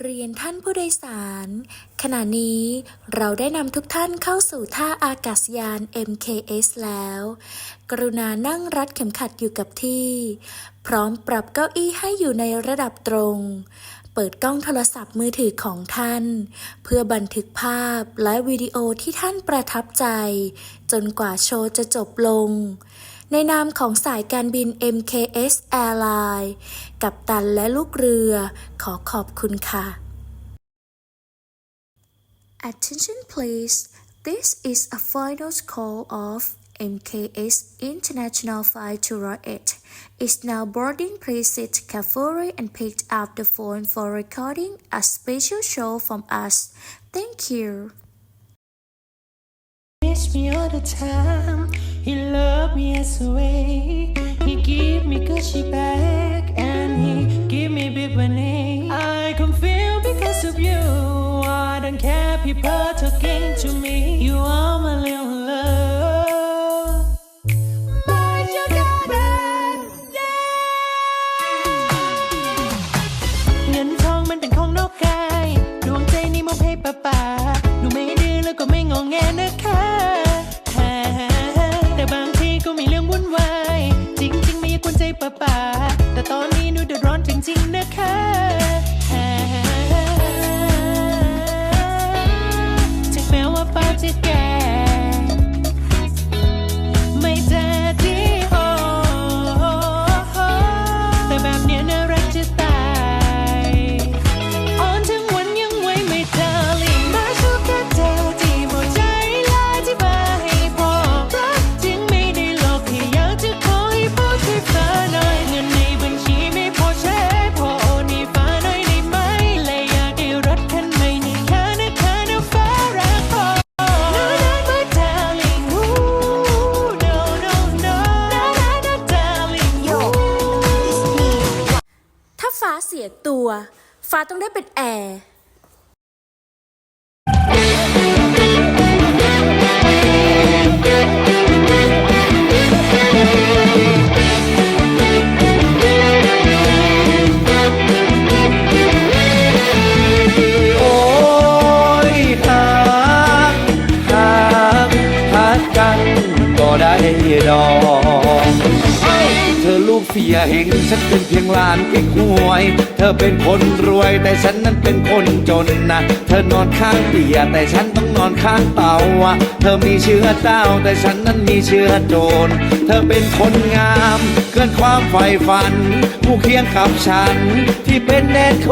เรียนท่านผู้โดยสาร ขณะนี้เราได้นำทุกท่านเข้าสู่ท่าอากาศยาน MKS แล้ว กรุณานั่งรัดเข็มขัดอยู่กับที่ พร้อมปรับเก้าอี้ให้อยู่ในระดับตรง เปิดกล้องโทรศัพท์มือถือของท่าน เพื่อบันทึกภาพและวิดีโอที่ท่านประทับใจ จนกว่าโชว์จะจบลง ในนามของสายการบิน MKS Airline กับตันและลูกเรือขอขอบคุณค่ะ Attention please this is a final call of MKS International Flight 208 is now boarding please sit carefully and pick up the phone for recording a special show from us thank you miss me all the time. He loved me as a way. He give me Gucci bag and he give me big money. I can feel because of you. I don't care people talking to me. You are my little love. My sugar baby. เงินทองมันเป็นของนอกกาย ดวงใจนี่มอบให้ป้าป่าหนูไม่ดื้อแล้วก็ไม่งองแงนะ ป้าป่าแต่ตอนนี้หนูเดือดร้อนจริงๆนะคะฮ่าถึงแม้ว่าป้าจะแก่าฟ้าเสียตัว ฟ้าต้องได้เป็นแอร์ ได้ดอกเธอลูกเสียเฮงฉันเป็นเพียงลานเก็กหวย เธอเป็นคนรวยแต่ฉันนั้นเป็นคนจนนะ เธอนอนข้างเตียแต่ฉันต้องนอนข้างเตาอะเธอมีเชื้อเต้าแต่ฉันนั้นมีเชื้อโจร เธอเป็นคนงามเกินความใฝ่ฝัน ผู้เคียงขับฉันที่เป็นแดนโค